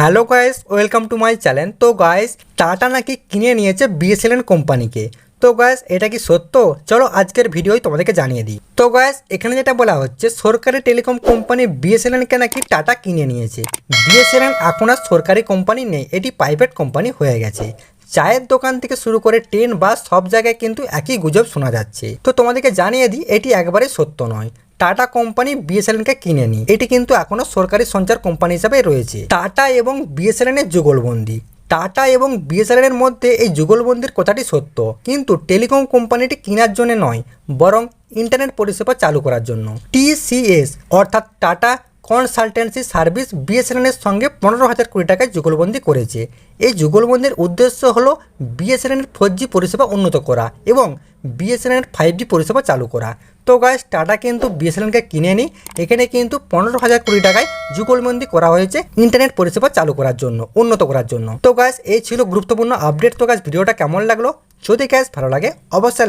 Hello guys, welcome to my channel. তো guys, Tata নাকি কিনে নিয়েছে বিএসএলএন কোম্পানিকে? তো গাইস, এটা কি সত্য? চলো আজকের ভিডিওই তোমাদেরকে জানিয়ে দিই। তো গাইস, এখানে যেটা বলা হচ্ছে, সরকারি টেলিকম কোম্পানি বিএসএলএনকে নাকি টাটা কিনে নিয়েছে। বিএসএলএন এখন আর সরকারি কোম্পানি নেই, এটি প্রাইভেট কোম্পানি হয়ে গেছে। চায়ের দোকান থেকে শুরু করে ট্রেন, বাস, সব জায়গায় কিন্তু একই গুজব শোনা যাচ্ছে। তো তোমাদেরকে জানিয়ে দিই, এটি একবারে সত্য নয়। টাটা কোম্পানি বিএসএলএনকে কিনে নি এটি কিন্তু এখনও সরকারি সঞ্চার কোম্পানি হিসাবে রয়েছে। টাটা এবং বিএসএলএন এর যুগলবন্দি। টাটা এবং বিএসএলএন এর মধ্যে এই যুগলবন্দির কথাটি সত্য। কিন্তু টেলিকম কোম্পানিটি কেনার জন্য নয়, বরং ইন্টারনেট পরিষেবা চালু করার জন্য। টিসিএস অর্থাৎ টাটা কনসালটেন্সি সার্ভিস বিএসএনএল এর সঙ্গে পনেরো হাজার কোটি টাকায় যুগলবন্দি করেছে। এই যুগলবন্দির উদ্দেশ্য হল বিএসএনএল ফোর জি পরিষেবা উন্নত করা এবং বিএসএনএল ফাইভ জি পরিষেবা চালু করা। তো গাইস টাটা কিন্তু বিএসএনএলকে কিনে নি। এখানে কিন্তু পনেরো হাজার কোটি টাকায় যুগলবন্দি করা হয়েছে ইন্টারনেট পরিষেবা চালু করার জন্য, উন্নত করার জন্য। তো গাইস এই ছিল গুরুত্বপূর্ণ আপডেট তো গাইস ভিডিওটা কেমন লাগল? যদি গ্যাস ভালো লাগে, অবশ্যই